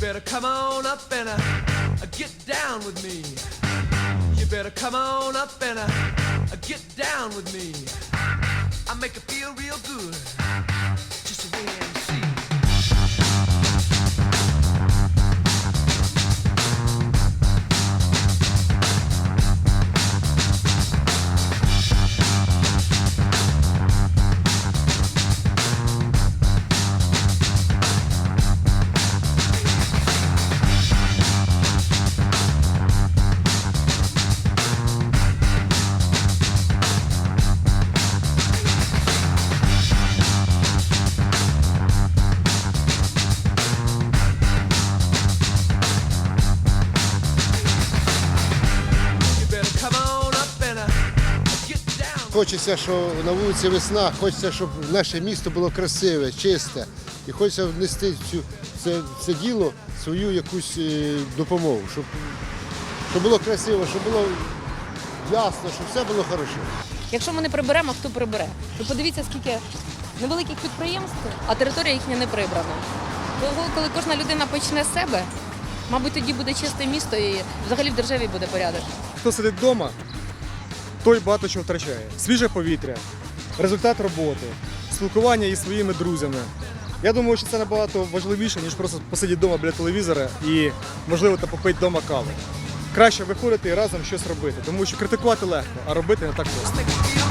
better come on up and uh, get down with me. You better come on up and uh, get down with me. I make it feel real good. Хочеться, що на вулиці весна, хочеться, щоб наше місто було красиве, чисте. І хочеться внести в цю, це, це діло свою якусь е, допомогу, щоб, щоб було красиво, щоб було ясно, щоб все було хорошо. Якщо ми не приберемо, хто прибере? Ви подивіться, скільки невеликих підприємств, а територія їхня не прибрана. Того, коли кожна людина почне з себе, мабуть, тоді буде чисте місто і взагалі в державі буде порядок. Хто сидить вдома, той багато чого втрачає. Свіже повітря, результат роботи, спілкування із своїми друзями. Я думаю, що це набагато важливіше, ніж просто посидіти вдома біля телевізора і, можливо, та попити вдома каву. Краще виходити і разом щось робити, тому що критикувати легко, а робити не так просто.